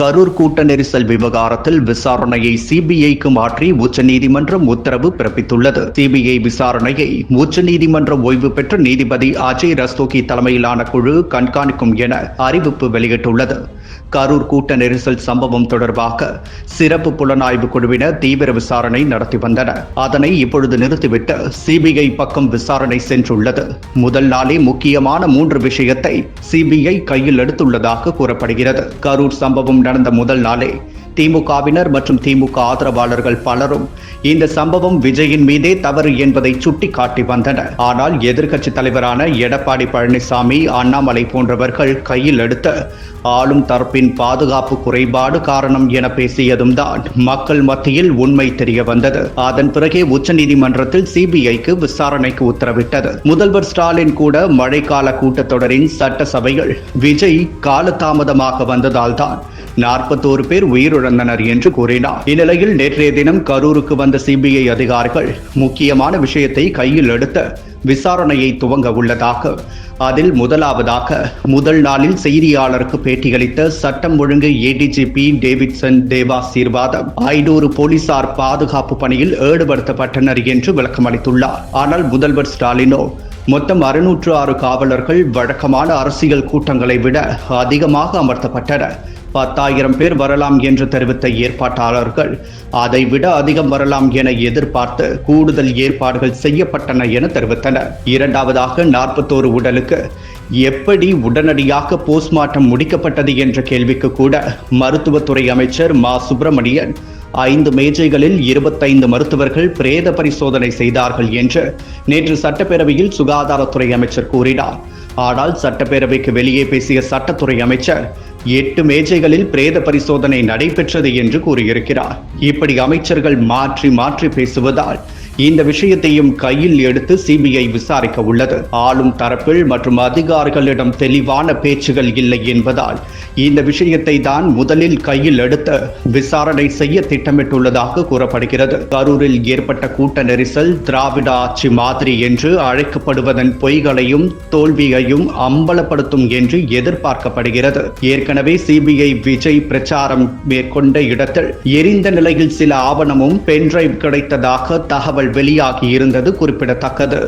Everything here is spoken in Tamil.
கரூர் கூட்ட நெரிசல் விவகாரத்தில் விசாரணையை சிபிஐக்கு மாற்றி உச்சநீதிமன்றம் உத்தரவு பிறப்பித்துள்ளது. சிபிஐ விசாரணையை உச்சநீதிமன்ற ஓய்வு பெற்ற நீதிபதி அஜய் ரஸ்தோகி தலைமையிலான குழு கண்காணிக்கும் என அறிவிப்பு வெளியிட்டுள்ளது. கரூர் கூட்ட நெரிசல் சம்பவம் தொடர்பாக சிறப்பு புலனாய்வு குழுவினர் தீவிர விசாரணை நடத்தி வந்தனர். அதனை இப்பொழுது நிறுத்திவிட்டு சிபிஐ பக்கம் விசாரணை சென்றுள்ளது. முதல் நாளே முக்கியமான மூன்று விஷயத்தை சிபிஐ கையில் எடுத்துள்ளதாக கூறப்படுகிறது. கரூர் சம்பவம் நடந்த முதல் நாளே திமுகவினர் மற்றும் திமுக ஆதரவாளர்கள் பலரும் இந்த சம்பவம் விஜயின் மீதே தவறு என்பதை சுட்டிக்காட்டி வந்தனர். ஆனால் எதிர்க்கட்சி தலைவரான எடப்பாடி பழனிசாமி அண்ணாமலை போன்றவர்கள் கையில் எடுத்த ஆளும் தரப்பின் பாதுகாப்பு குறைபாடு காரணம் என பேசியதும் தான் மக்கள் மத்தியில் உண்மை தெரிய வந்தது. அதன் பிறகே உச்சநீதிமன்றத்தில் சிபிஐக்கு விசாரணைக்கு உத்தரவிட்டது. முதல்வர் ஸ்டாலின் கூட மழைக்கால கூட்டத்தொடரின் சட்டசபைகள் விஜய் காலதாமதமாக வந்ததால் தான் நாற்பத்தோரு பேர் உயிரிழந்தனர் என்று கூறினார். இந்நிலையில் நேற்றைய தினம் கரூருக்கு வந்த சிபிஐ அதிகாரிகள் முக்கியமான விஷயத்தை கையில் எடுத்து விசாரணையை துவங்க உள்ளதாக அதில் முதலாவதாக முதல் நாளில் செய்தியாளருக்கு பேட்டியளித்த சட்டம் ஒழுங்கு ஏடிஜிபி டேவிட்சன் தேவாசீர்வாதம் ஐநூறு போலீசார் பாதுகாப்பு பணியில் ஈடுபடுத்தப்பட்டனர் என்று விளக்கமளித்துள்ளார். ஆனால் முதல்வர் ஸ்டாலினோ மொத்தம் அறுநூற்று ஆறு காவலர்கள் வழக்கமான அரசியல் கூட்டங்களை விட அதிகமாக அமர்த்தப்பட்டனர். பத்தாயிரம் பேர் வரலாம் என்று தெரிவித்த ஏற்பாட்டாளர்கள் அதை விட அதிகம் வரலாம் என எதிர்பார்த்து கூடுதல் ஏற்பாடுகள் செய்யப்பட்டன என தெரிவித்தனர். இரண்டாவதாக நாற்பத்தோரு உடலுக்கு எப்படி உடனடியாக போஸ்ட்மார்ட்டம் முடிக்கப்பட்டது என்ற கேள்விக்கு கூட மருத்துவத்துறை அமைச்சர் மா. சுப்பிரமணியன் ஐந்து மேஜைகளில் இருபத்தைந்து மருத்துவர்கள் பிரேத பரிசோதனை செய்தார்கள் என்று நேற்று சட்டப்பேரவையில் சுகாதாரத்துறை அமைச்சர் கூறினார். ஆனால் சட்டப்பேரவைக்கு வெளியே பேசிய சட்டத்துறை அமைச்சர் எட்டு மேஜைகளில் பிரேத பரிசோதனை நடைபெற்றது என்று கூறியிருக்கிறார். இப்படி அமைச்சர்கள் மாற்றி மாற்றி பேசுவதால் இந்த விஷயத்தையும் கையில் எடுத்து சிபிஐ விசாரிக்க உள்ளது. ஆளும் தரப்பில் மற்றும் அதிகாரிகளிடம் தெளிவான பேச்சுகள் இல்லை என்பதால் இந்த விஷயத்தை தான் முதலில் கையில் எடுத்து விசாரணை செய்ய திட்டமிட்டுள்ளதாக கூறப்படுகிறது. கரூரில் ஏற்பட்ட கூட்ட நெரிசல் திராவிட ஆட்சி மாதிரி என்று அழைக்கப்படுவதன் பொய்களையும் தோல்வியையும் அம்பலப்படுத்தும் என்று எதிர்பார்க்கப்படுகிறது. ஏற்கனவே சிபிஐ விஜய் பிரச்சாரம் மேற்கொண்ட இடத்தில் எரிந்த நிலையில் சில ஆவணமும் பென்டிரைவ் கிடைத்ததாக தகவல் வெளியாகி இருந்தது குறிப்பிடத்தக்கது.